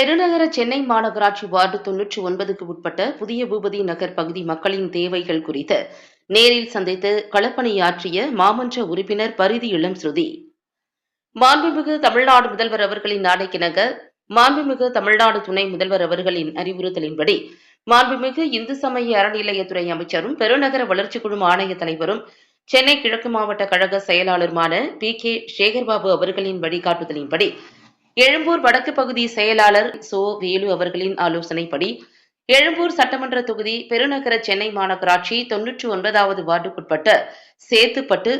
பெருநகர சென்னை மாநகராட்சி வார்டு தொன்னூற்றி ஒன்பதுக்கு உட்பட்ட புதிய பூபதி நகர் பகுதி மக்களின் தேவைகள் குறித்து நேரில் சந்தித்து களப்பணியாற்றிய மாமன்ற உறுப்பினர் பரிதி இளம் ஸ்ருதி. மாண்புமிகு தமிழ்நாடு முதல்வர் அவர்களின் நாளைக்கிணங்க மாண்புமிகு தமிழ்நாடு துணை முதல்வர் அவர்களின் அறிவுறுத்தலின்படி மாண்புமிகு இந்து சமய அறநிலையத்துறை அமைச்சரும் பெருநகர வளர்ச்சி குழு ஆணைய தலைவரும் சென்னை கிழக்கு மாவட்ட கழக செயலாளருமான பி கே சேகர்பாபு அவர்களின் வழிகாட்டுதலின்படி எழும்பூர் வடக்கு பகுதி செயலாளர் சோ வேலு அவர்களின் ஆலோசனைப்படி எழும்பூர் சட்டமன்ற தொகுதி பெருநகர சென்னை மாநகராட்சி தொன்னூற்றி ஒன்பதாவது வார்டுக்குட்பட்ட சேத்துப்பட்டு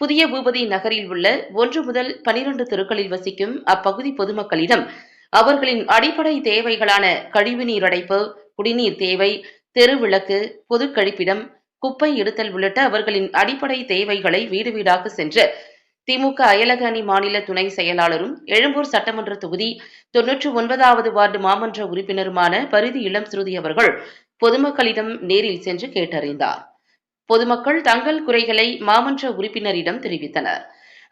புதிய பூபதி நகரில் உள்ள ஒன்று முதல் பனிரெண்டு தெருக்களில் வசிக்கும் அப்பகுதி பொதுமக்களிடம் அவர்களின் அடிப்படை தேவைகளான கழிவுநீர் அடைப்பு குடிநீர் தேவை தெருவிளக்கு பொது கழிப்பிடம் குப்பை எடுத்தல் உள்ளிட்ட அவர்களின் அடிப்படை தேவைகளை வீடு வீடாக சென்று திமுக அயலக அணி மாநில துணை செயலாளரும் எழும்பூர் சட்டமன்ற தொகுதி தொன்னூற்று ஒன்பதாவது வார்டு மாமன்ற உறுப்பினருமான பரிதி இளம் ஸ்ருதி அவர்கள் பொதுமக்களிடம் நேரில் சென்று கேட்டறிந்தார். பொதுமக்கள் தங்கள் குறைகளை மாமன்ற உறுப்பினரிடம் தெரிவித்தனர்.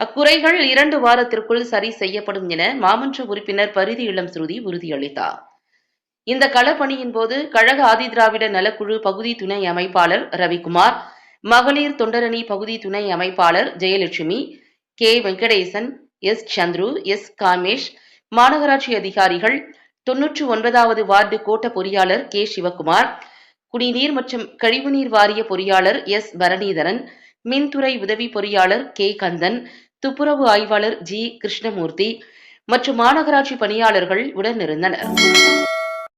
அக்குறைகள் இரண்டு வாரத்திற்குள் சரி செய்யப்படும் என மாமன்ற உறுப்பினர் பரிதி இளம் ஸ்ருதி உறுதியளித்தார். இந்த களப்பணியின் போது கழக ஆதிதிராவிட நலக்குழு பகுதி துணை அமைப்பாளர் ரவிக்குமார் மகளிர் தொண்டரணி பகுதி துணை அமைப்பாளர் Jayalakshmi K Venkatesan S Chandru S Kamesh மாநகராட்சி அதிகாரிகள் தொன்னூற்று ஒன்பதாவது வார்டு கோட்ட பொறியாளர் கே சிவக்குமார் குடிநீர் மற்றும் கழிவுநீர் வாரிய பொறியாளர் எஸ் பரணிதரன் மின்துறை உதவி பொறியாளர் கே கந்தன் துப்புரவு ஆய்வாளர் ஜி கிருஷ்ணமூர்த்தி மற்றும் மாநகராட்சி பணியாளர்கள் உடனிருந்தனர்.